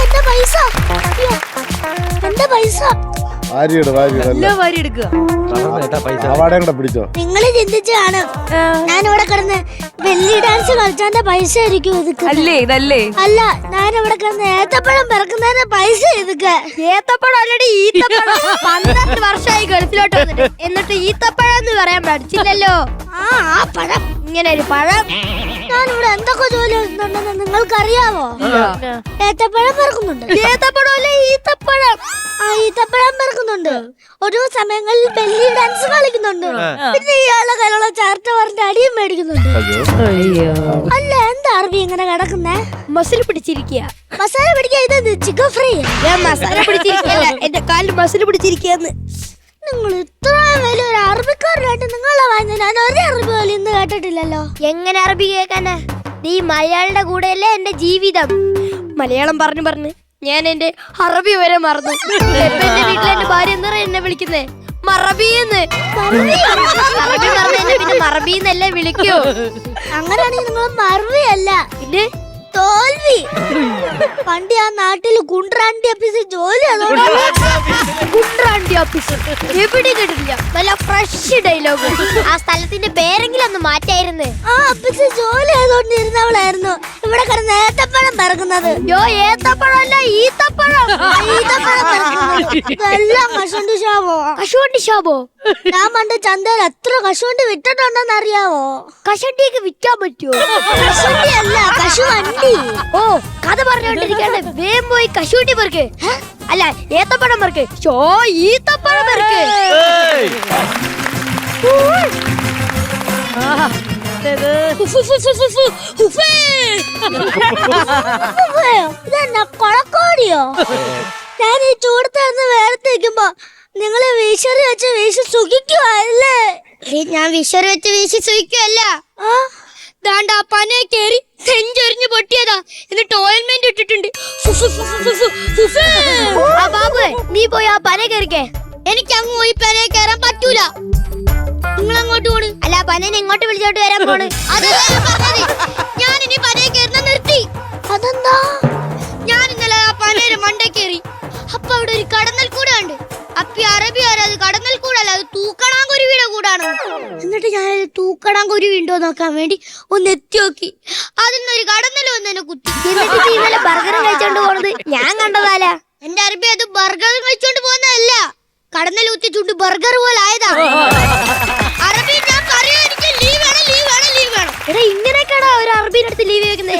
പൈസ? കേട്ടാ പൈസ? പിടിച്ചോ. നിങ്ങൾ ചിന്തിച്ചാണ് ഞാൻ ഇവിടെ കിടന്ന് വെള്ളി ഡാൻസ് കളിച്ചാന്റെ പൈസ ആയിരിക്കും ഇതൊക്കെ. അല്ലേ ഇതല്ലേ? അല്ല ഞാൻ ഇവിടെ കിടന്ന് ഏത്തപ്പഴം പിറക്കുന്നതിന്റെ പൈസ ഇതൊക്കെ. ഏത്തപ്പഴം ഓൾറെഡി ഈത്തപ്പഴം. പന്ത്രണ്ട് വർഷമായി ഗൾഫിലോട്ട് വന്നിട്ട്. എന്നിട്ട് ഈത്തപ്പഴം എന്ന് പറയാൻ പഠിച്ചില്ലല്ലോ? ആ ആ പഴം. ഇങ്ങനെ ഒരു പഴം. ഞാൻ ഇവിടെ എന്തൊക്കെ ജോലി ചെയ്യുന്നുണ്ടെന്ന് നിങ്ങൾക്കറിയാവോ? ഏത്തപ്പഴം പറക്കുന്നുണ്ട്. ഏത്തപ്പഴം അല്ല ഈത്തപ്പഴം. ആ ഈത്തപ്പഴം പറക്കുന്നുണ്ട്. ഒരു സമയങ്ങളിൽ ബെല്ലി ഡാൻസ് കളിക്കുന്നുണ്ട്. പിന്നെ ഇയാളെ കയ്യിലുള്ള ചാർട്ട് പറഞ്ഞ അടിയും മേടിക്കുന്നുണ്ട്. അയ്യോ. അല്ല എന്താ അറബി ഇങ്ങനെ കിടക്കുന്നേ? മസിൽ പിടിച്ചിരിക്കുക മസാല പിടിക്കാൻ ഇത് ചിക്കൻ ഫ്രൈ. ഞാൻ മസാല പിടിച്ചിരിക്കല്ല എന്റെ കാലിൽ മസിൽ പിടിച്ചിരിക്കുകയെന്ന് നിങ്ങൾ ഇത്ര വലിയൊരു അറബിക്കാരനായിട്ട് നിങ്ങളെ വാങ്ങി ഞാൻ ഒരു അറബി പോലും ഇന്ന് കേട്ടിട്ടില്ലല്ലോ. എങ്ങനെ അറബി കേൾക്കാനാ നീ മലയാളിയുടെ കൂടെയല്ലേ എന്റെ ജീവിതം? മലയാളം പറഞ്ഞു പറഞ്ഞു ഞാൻ എന്റെ അറബി വരെ മറന്നു. എന്റെ വീട്ടിൽ എന്റെ ഭാര്യ എന്താ എന്നെ വിളിക്കുന്നേ? മറബിന്ന് പിന്നെ മറബിന്നല്ലേ വിളിക്കൂ? അങ്ങനെയാണെങ്കിൽ നിങ്ങൾ മറവിയല്ല. പിന്നെ? തോൽവി. പണ്ട് ആ നാട്ടിൽ കുണ്ട്രാണ്ടി ഓഫീസിൽ ജോലി ഗുണ്ട്രാണ്ടി കുണ്ട്രാണ്ടി ഓഫീസ്. എവിടെ കിട്ടില്ല നല്ല ഫ്രഷ് ഡയലോഗ് ആ സ്ഥലത്തിന്റെ പേരെങ്കിലും ഒന്ന് മാറ്റായിരുന്നു. ആ ഓഫീസിൽ ജോലി ചെയ്തോണ്ടിരുന്നവളായിരുന്നു ഇവിടെ കിടന്ന് ഏത്തപ്പഴം പിറക്കുന്നത്. യോ ഏത്തപ്പഴമല്ല ഈത്തപ്പഴം. ഈത്തപ്പഴം പിറക്കുന്നത്. ഇതെല്ലാം കശുവണ്ടി ശാപോ? കശുവണ്ടി ഷാബോ ഞാൻ പണ്ട് ചന്തയിൽ എത്ര കശുവണ്ടി വിട്ടിട്ടുണ്ടെന്ന് അറിയാവോ കശണ്ടിക്ക് വിൽക്കാൻ പറ്റുമോ കശുവണ്ടി. അല്ല കശുവണ്ടി ഓ കഥ പറഞ്ഞോണ്ടിരിക്കാണ്ട് വേം പോയി കശുവണ്ടി പെറുക്ക്. അല്ല ഏത്തപ്പഴം പെറുക്ക്. ഷോ ഈത്തപ്പഴം പെറുക്ക്. ഇതെന്നാ കൊളക്കോടിയോ? ഞാൻ ഈ ചൂടത്ത് നിന്ന് വേർത്തിരിക്കുമ്പോ നിങ്ങൾ വീശറി വെച്ച് വീശി സുഖിക്കുവല്ലേ? ഞാൻ വീശറി വെച്ച് വീശി സുഖിക്കുവല്ല. ദാണ്ട പനയെ കേറി സെഞ്ചൊരിഞ്ഞ് പൊട്ടിയതാ. എന്നിട്ട് ഓയിൽമെന്റ് ഇട്ടിട്ടുണ്ട്. ബാബു നീ പോയി ആ പന കയറിക്കേ എനിക്ക് അങ്ങ് പോയി പനയെ കയറാൻ പറ്റൂല. നിങ്ങൾ അങ്ങോട്ട് പോണ് അല്ല പനനെ ഇങ്ങോട്ട് വിളിച്ചോട്ട് വരാൻ പോണ്. ഞാൻ ഇനി പനയെ കയറുന്ന ഞാൻ തൂക്കണാൻ കുരു വീണ്ടോ നോക്കാൻ വേണ്ടി ഒന്ന് എത്തി നോക്കി അതിന്നൊരു കടന്നൽ വന്ന് എന്നെ കുത്തി എന്നിട്ട് ഇന്നലെ ബർഗർ കഴിച്ചോണ്ട് പോണത്? ഞാൻ കണ്ടതാല. എന്റെ അറബി അത് ബർഗർ കഴിച്ചോണ്ട് പോകുന്നതല്ല കടന്നൽ കുത്തി ചുണ്ട് ബർഗർ പോലെ ആയതാ അറബി ഞാൻ പറയൂ എനിക്ക് ലീവ് വേണം ലീവ് വേണം ലീവ് വേണം. എടാ ഇങ്ങനെയൊക്കെയാടാ ഒരു അറബിയുടെ അടുത്ത് ലീവ് വെക്കുന്നേ.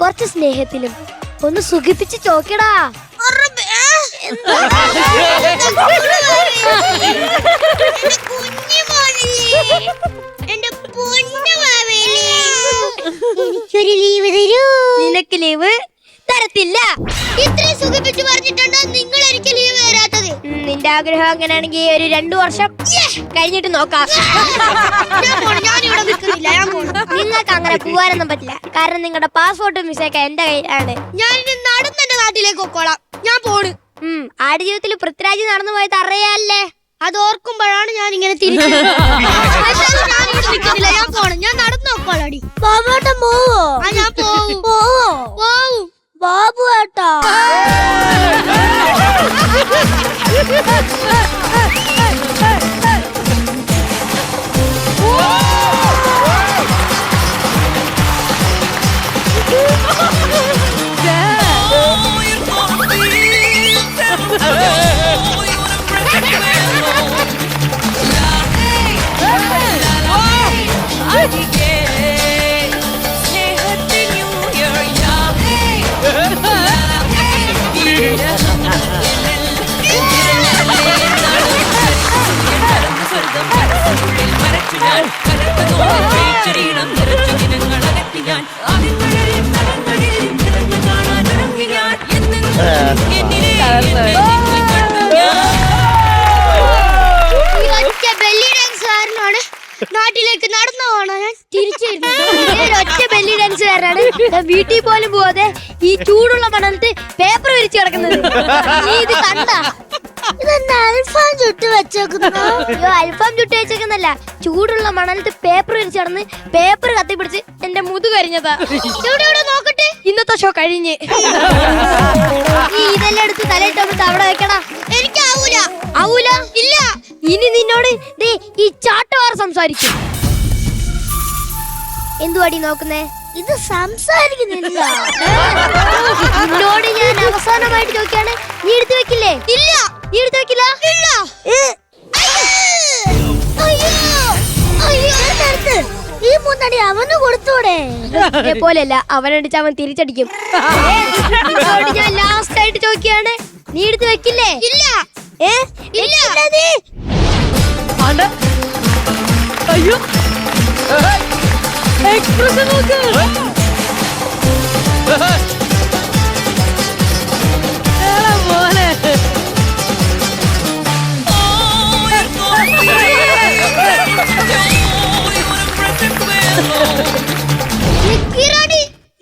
കുറച്ച് സ്നേഹത്തിലും. ഒന്ന് സുഖിപ്പിച്ച് ചോക്കടാ? എന്താ? എന്റെ എനിക്കൊരു ലീവ് തരൂ. നിനക്ക് ലീവ് തരത്തില്ല. ഇത്രയും സുഖിപ്പിച്ച് പറഞ്ഞിട്ടുണ്ടോ നിങ്ങൾ എനിക്ക് ലീവ് തരാത്തത്? നിന്റെ ആഗ്രഹം അങ്ങനെയാണെങ്കിൽ ഒരു രണ്ടു വർഷം. കഴിഞ്ഞിട്ട് നോക്കാം. നിങ്ങൾക്ക് അങ്ങനെ പോവാനൊന്നും പറ്റില്ല. കാരണം നിങ്ങളുടെ പാസ്പോർട്ടും മിസ്സൊക്കെ എന്റെ കയ്യിലാണ്. ഞാൻ നടന്ന് എന്റെ നാട്ടിലേക്ക് പൊക്കോളാം. ഞാൻ പോണ്. ആട് ജീവിതത്തിൽ പൃഥ്വിരാജ് നടന്നു പോയത് അറിയാല്ലേ? അത് ഓർക്കുമ്പോഴാണ് ഞാൻ ഇങ്ങനെ തിരിച്ചു ഞാൻ പോണം. ഞാൻ നടന്നു നോക്കോളാടി ബാബുവേട്ടൻ പോവോ? ഞാൻ പോവും. പോവോ? പോവും. ബാബു ഏട്ടാ ഈ ഒറ്റ ബെല്ലി ഡാൻസ് കാരനാണ് നാട്ടിലേക്ക് നടന്നു പോണോ? ഞാൻ തിരിച്ചു ഒറ്റ ബെല്ലി ഡാൻസ് കാരനാണ് ഞാൻ വീട്ടിൽ പോലും പോവാതെ ഈ ചൂടുള്ള മണലത്ത് പേപ്പർ വിരിച്ചു കിടക്കുന്നത്. നീ ഇത് കണ്ട? അൽഫാം ചുട്ട് വെച്ചേക്കുന്നു അയ്യോ അൽഫാം ചുട്ട് വെച്ചേക്കുന്നല്ല ചൂടുള്ള മണലത്ത് പേപ്പർ വിരിച്ചു കടന്ന് പേപ്പർ കത്തിപ്പിടിച്ച് എന്റെ മുതു കരിഞ്ഞതാ. ഇവിടെ ഇവിടെ നോക്കട്ടെ? ഇന്നത്തെ ഷോ കഴിഞ്ഞ്. നീ ഇതെല്ലാം എടുത്ത് തലയിട്ട് അവിടെ വെക്കടാ. എനിക്ക് ആവൂല. ഇല്ല. ഇനി നിന്നോട് ദേ ഈ ചാട്ടവാർ സംസാരിക്കും. എന്തുവാടി നോക്കുന്നേ? ഇത് സംസാരിക്കുന്നില്ല. നിന്നോട് ഞാൻ അവസാനമായിട്ട് നോക്കിയാണ് നീ എടുത്തു വെക്കില്ലേ? ഇല്ല. മൂന്നടി അവന് കൊടുത്തൂടെ? പോലെയല്ല അവനടിച്ച് അവൻ തിരിച്ചടിക്കും. ഞാൻ ലാസ്റ്റ് ആയിട്ട് ചോദിക്കുകയാണ്. നീ എടുത്ത് വെക്കില്ലേ? ഇല്ല. ഏ ഇല്ല. നീ. ആണ്ട്. അയ്യോ. എക്സ്പ്രഷൻ നോക്ക്.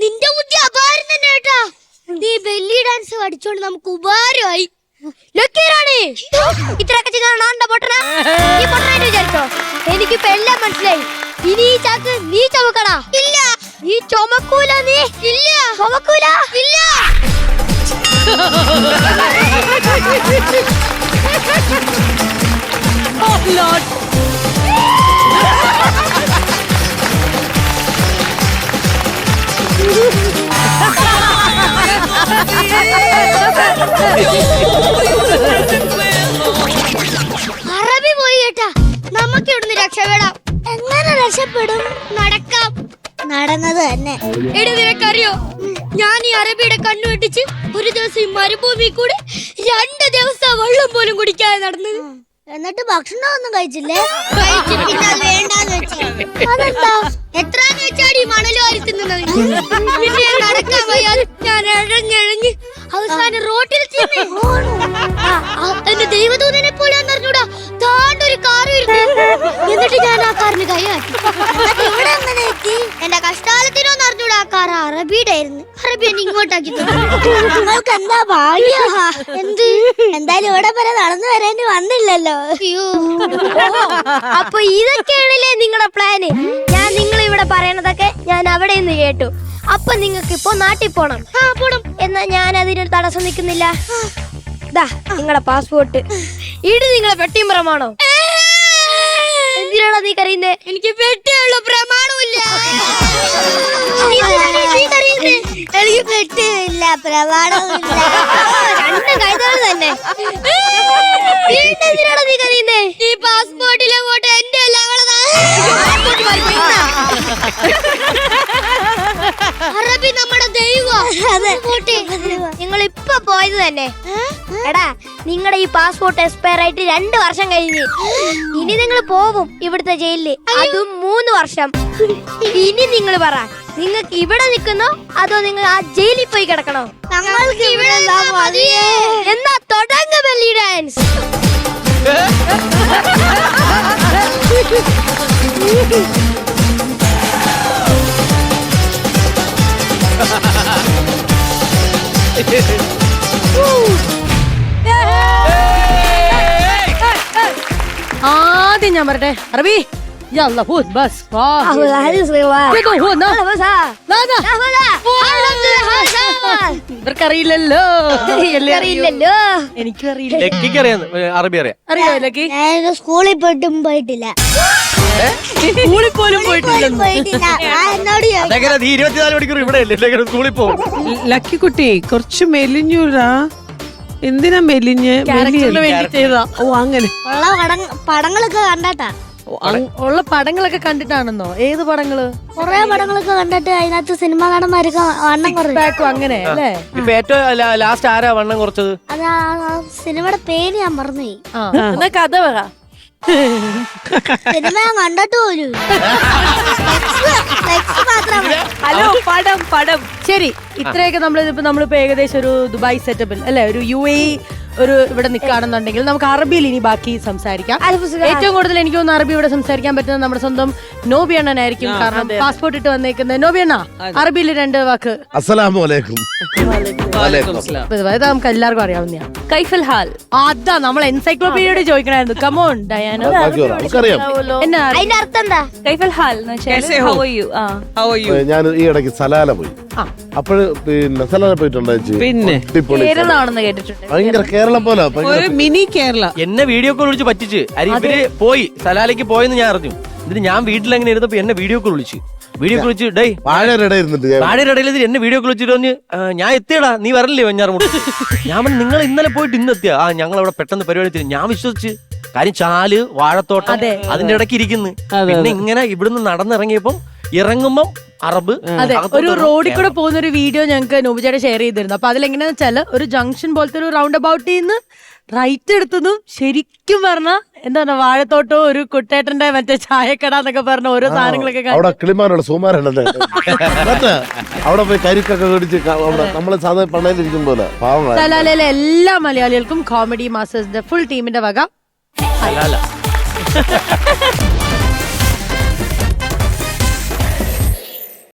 നിന്റെ ബുദ്ധി അപാരം തന്നെ കേട്ടാ. നീ ബെല്ലി ഡാൻസ് പഠിച്ചോണ്ട് നമുക്ക് ഉപകാരമായി. ഇത്രയൊക്കെ ചെയ്താണ് ആണ്ട പൊട്ടന? നീ പൊട്ടനായിട്ട് വിചാരിച്ചോ? എനിക്കിപ്പോ എല്ലാം മനസ്സിലായി. ഇനി ഈ ചാക്ക് നീ ചുമക്കടാ. ഇല്ല. നീ ചുമക്കൂല നീ. ഇല്ല. ചുമക്കൂല? ഇല്ല. Oh, Lord. അറബി പോയി കേട്ടാ. നമുക്ക് ഇവിടുന്ന് രക്ഷപ്പെടാം. എങ്ങനെ രക്ഷപ്പെടും? നടക്കാം. നടന്നത് തന്നെ. എടി നിനക്കറിയോ? ഞാൻ ഈ അറബിയുടെ കണ്ണു വെട്ടിച്ച് ഒരു ദിവസം ഈ മരുഭൂമി കൂടെ രണ്ട് ദിവസം വെള്ളം പോലും കുടിക്കാതെ നടന്നത്. എന്നിട്ട് ഭക്ഷണം ഒന്നും കഴിച്ചില്ലേ? കഴിച്ച് പിന്നെ എത്രാന്ന് വെച്ചാടി വാരി തിന്നുന്നത്? നടക്കാൻ വയ്യാതെ ഞാൻ അവസാനം റോട്ടിൽ എന്റെ ദൈവദൂതനെ പോലെ അറിഞ്ഞൂടാ താണ്ടൊരു എന്നിട്ട് ഞാൻ ആ കാറിന് കൈ ഇവിടെ എങ്ങനെ എത്തി എന്റെ കഷ്ടാലത്തിനോന്ന് അറിഞ്ഞൂടെ ആ കാർ അറബിയുടെ ആയിരുന്നു അറബി എന്നെ ഇങ്ങോട്ടാക്കി. നിങ്ങൾക്ക് എന്താ ഭാഗ്യ? എന്ത്? എന്തായാലും ഇവിടെ വരെ നടന്നു വരേണ്ടി വന്നില്ലല്ലോ. അയ്യോ. അപ്പൊ ഇതൊക്കെയാണല്ലേ നിങ്ങളുടെ പ്ലാന് ഞാൻ നിങ്ങൾ ഇവിടെ പറയണതൊക്കെ ഞാൻ അവിടെ നിന്ന് കേട്ടു. അപ്പൊ നിങ്ങൾക്ക് ഇപ്പൊ നാട്ടിൽ പോണം. ആ പോണം. എന്നാ ഞാൻ അതിനൊരു തടസ്സം നിൽക്കുന്നില്ല. ദാ നിങ്ങളുടെ പാസ്പോർട്ട് ഇടി നിങ്ങളെ പെട്ടിയും എന്തിനാണോ നീ കരയുന്നേ? എനിക്ക് പെട്ടിയുള്ള പ്രമാണമില്ല. എനിക്ക് പെട്ടില്ല പ്രമാണമില്ല. രണ്ട് തന്നെ. വീണ്ടും എന്തിനാണോ നീ കരയുന്നേ? ഈ പാസ്പോർട്ടിലെ ഫോട്ടോ എന്റെ അല്ല അറബി നമ്മുടെ ദൈവം. നിങ്ങൾ ഇപ്പൊ പോയത് തന്നെ. എടാ നിങ്ങളുടെ ഈ പാസ്പോർട്ട് എക്സ്പയർ ആയിട്ട് രണ്ട് വർഷം കഴിഞ്ഞ്. ഇനി നിങ്ങൾ പോവും ഇവിടുത്തെ ജയിലിൽ അതും മൂന്ന് വർഷം. ഇനി നിങ്ങൾ പറ നിങ്ങൾക്ക് ഇവിടെ നിൽക്കുന്നോ അതോ നിങ്ങൾ ആ ജയിലിൽ പോയി കിടക്കണോ? ഞങ്ങൾക്ക് ഇവിടെ. എന്നാ തുടങ്ങ ബെല്ലി ഡാൻസ്. ഞാൻ പറട്ടെ അറബി എല്ലാം അറിയോ? അറിയില്ലല്ലോ എനിക്കും അറിയില്ല ലക്കിക്ക് അറിയാം അറബി അറിയാം അറിയോ ലക്കി ഞാൻ സ്കൂളിൽ പോയിട്ടും പോയിട്ടില്ല സ്കൂളിൽ പോലും പോയിട്ടില്ല ഇരുപത്തിനാല് മണിക്കൂർ ഇവിടെ സ്കൂളിൽ പോകും ലക്കി കുട്ടി കുറച്ച് മെലിഞ്ഞൂരാ എന്തിനാ മെലിഞ്ഞ്? ഓ അങ്ങനെ. ഉള്ള പടങ്ങ പടങ്ങളൊക്കെ കണ്ടാട്ടാ. ഉള്ള പടങ്ങളൊക്കെ കണ്ടിട്ടാണെന്നോ? ഏത് പടങ്ങൾ? കൊറേ പടങ്ങളൊക്കെ കണ്ടിട്ട് അതിനകത്ത് സിനിമ നടന്മാരൊക്കെ വണ്ണം കുറഞ്ഞു ബാക്കും അങ്ങനെ അല്ലേ? ഇപ്പൊ ഏറ്റവും ലാസ്റ്റ് ആരാ വണ്ണം കുറച്ചത്? അത് ആ ആ സിനിമയുടെ പേര് ഞാൻ മറന്നുപോയി. ആ. എന്നാ കഥ പറ. സിനിമ ഞാൻ കണ്ടിട്ട് മാത്രം. ഹലോ പടം പടം. ശരി ഇത്രയൊക്കെ നമ്മൾ ഇപ്പൊ നമ്മളിപ്പോ ഏകദേശം ഒരു ദുബായ് സെറ്റപ്പിൽ അല്ലെ? ഒരു യു എ ഒരു ഇവിടെ നിൽക്കുകയാണെന്നുണ്ടെങ്കിൽ നമുക്ക് അറബിയിൽ ഇനി ബാക്കി സംസാരിക്കാം. ഏറ്റവും കൂടുതൽ എനിക്ക് തോന്നുന്നു അറബി ഇവിടെ സംസാരിക്കാൻ പറ്റുന്നത് നമ്മുടെ സ്വന്തം നോബിയണ്ണനായിരിക്കും കാരണം പാസ്പോർട്ട് ഇട്ട് വന്നേക്കുന്ന നോബിയണ്ണ അറബിയിൽ രണ്ട് വാക്ക്. ഇത് നമുക്ക് എല്ലാവർക്കും അറിയാവുന്നതാണ്. കൈഫൽ ഹാൽ. അതാ നമ്മൾ എൻസൈക്ലോപീഡിയോട് ചോദിക്കണായിരുന്നു. കമോൺ ഡയാന എന്നാ? കൈഫൽ ഹാൽ ഞാൻ ഈ ഇടയ്ക്ക് സലാല പോയി. അപ്പോഴ് പിന്നെ സലാല പോയിട്ടുണ്ടോ ചേച്ചി? പിന്നെ. അടിപൊളി സ്ഥലം. കേരളമാണെന്ന് കേട്ടിട്ടുണ്ട്. ഭയങ്കര കേരളം പോലെ ഒരു മിനി കേരള. എന്നെ വീഡിയോ കോൾ വിളിച്ച് പറ്റിച്ച്. അരി ഇവർ പോയി സലാലയ്ക്ക് പോയെന്ന് ഞാൻ അറിഞ്ഞു. എന്നിട്ട് ഞാൻ വീട്ടിൽ എങ്ങനെ ഇരുന്നപ്പോ എന്നെ വീഡിയോ കോൾ വിളിച്ച്. വീഡിയോ കോൾ വിളിച്ച് ഡേ വാഴയുടെ ഇരുന്നിട്ട് ഞാൻ- വാടിയുടെ ഇടയിൽ എന്നെ വീഡിയോ കോൾ വിളിച്ചിട്ട് പറഞ്ഞ് "ആ, ഞാൻ എത്തിയടാ നീ വരല്ലേ വെഞ്ഞാറുമുട്ട് ഞാൻ പറഞ്ഞു നിങ്ങൾ ഇന്നലെ പോയിട്ട് ഇന്ന് എത്തിയ? ആ ഞങ്ങൾ അവിടെ പെട്ടെന്ന് പരിപാടി എത്തി ഞാൻ വിശ്വസിച്ച്. കാര്യം ചാൽ വാഴത്തോട്ടം അതിന്റെ ഇടയ്ക്ക് ഇരിക്കുന്നു. പിന്നെ ഇങ്ങനെ ഇവിടുന്ന് നടന്നിറങ്ങിയപ്പം ഇറങ്ങുമ്പം അറബ് അതെ ഒരു. റോഡിൽ കൂടെ പോകുന്ന ഒരു വീഡിയോ ഞങ്ങൾക്ക് നോബിജയുടെ ഷെയർ ചെയ്തിരുന്നു. അപ്പൊ അതിലെങ്ങനെയാന്ന് വെച്ചാൽ ഒരു ജംഗ്ഷൻ പോലത്തെ ഒരു റൗണ്ട് അബൌട്ടിൽ നിന്ന് റൈറ്റ് എടുത്തതും ശരിക്കും പറഞ്ഞ എന്താ പറയുക വാഴത്തോട്ടോ ഒരു കുട്ടേട്ടന്റെ മറ്റേ ചായക്കട എന്നൊക്കെ പറഞ്ഞ ഓരോ സാധനങ്ങളൊക്കെ അവിടെ കിളിമാനുള്ള അവിടെ പോയി കരിക്കൊക്കെ മേടിച്ച് ക- അവിടെ നമ്മൾ സാധാരണ പണയിലിരിക്കും പോലെ എല്ലാ മലയാളികൾക്കും കോമഡി മാസ്റ്റേഴ്സിന്റെ ഫുൾ ടീമിന്റെ വക. അല്ല.